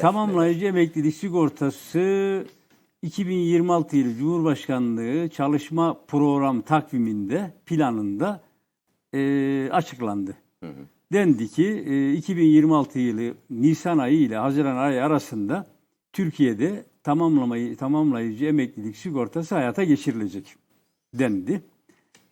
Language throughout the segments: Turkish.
Tamamlayıcı emeklilik sigortası 2026 yılı Cumhurbaşkanlığı Çalışma Program takviminde, planında e, açıklandı. Dendi ki e, 2026 yılı Nisan ayı ile Haziran ayı arasında Türkiye'de tamamlamayı tamamlayıcı emeklilik sigortası hayata geçirilecek dendi.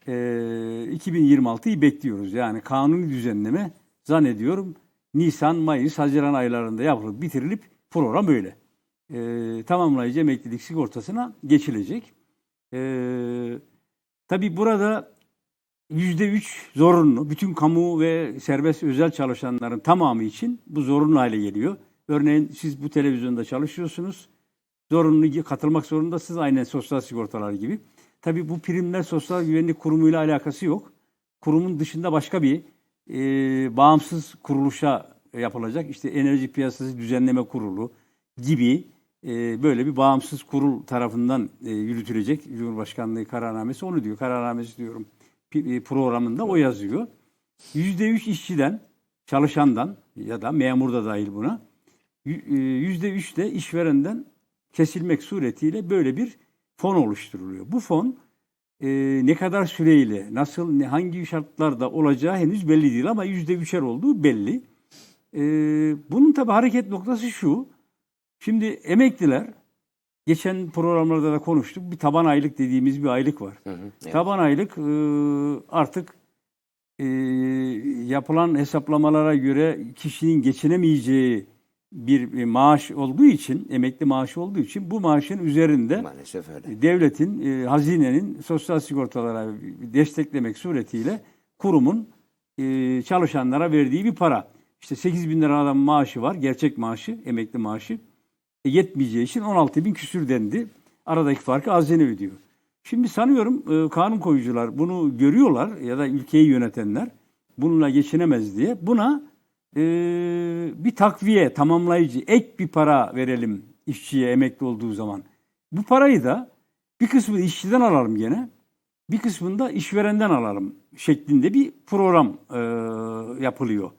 E, 2026'yı bekliyoruz. Yani kanuni düzenleme zannediyorum Nisan, Mayıs, Haziran aylarında yapılıp bitirilip program böyle. E, tamamlayıcı emeklilik sigortasına geçilecek. E, tabii burada yüzde üç zorunlu. Bütün kamu ve serbest özel çalışanların tamamı için bu zorunlu hale geliyor. Örneğin siz bu televizyonda çalışıyorsunuz. Zorunlu katılmak zorundasınız aynen sosyal sigortalar gibi. Tabii bu primler Sosyal Güvenlik Kurumu ile alakası yok. Kurumun dışında başka bir e, bağımsız kuruluşa yapılacak. İşte Enerji Piyasası Düzenleme Kurulu gibi e, böyle bir bağımsız kurul tarafından e, yürütülecek Cumhurbaşkanlığı kararnamesi onu diyor. Kararnamesi diyorum e, programında o yazıyor. Yüzde üç işçiden, çalışandan ya da memur da dahil buna y- e, yüzde üç de işverenden kesilmek suretiyle böyle bir fon oluşturuluyor. Bu fon e, ne kadar süreyle, nasıl, ne, hangi şartlarda olacağı henüz belli değil ama yüzde üçer olduğu belli. E, bunun tabi hareket noktası şu. Şimdi emekliler, geçen programlarda da konuştuk, bir taban aylık dediğimiz bir aylık var. Hı hı, evet. Taban aylık e, artık e, yapılan hesaplamalara göre kişinin geçinemeyeceği bir e, maaş olduğu için, emekli maaşı olduğu için bu maaşın üzerinde Maalesef öyle. devletin, e, hazinenin sosyal sigortalara desteklemek suretiyle kurumun e, çalışanlara verdiği bir para. İşte 8 bin lira adam maaşı var, gerçek maaşı, emekli maaşı. E, yetmeyeceği için 16 bin küsür dendi. Aradaki farkı hazine ödüyor. Şimdi sanıyorum e, kanun koyucular bunu görüyorlar ya da ülkeyi yönetenler bununla geçinemez diye buna e, bir takviye, tamamlayıcı, ek bir para verelim işçiye emekli olduğu zaman. Bu parayı da bir kısmını işçiden alalım gene, bir kısmını da işverenden alalım şeklinde bir program e, yapılıyor.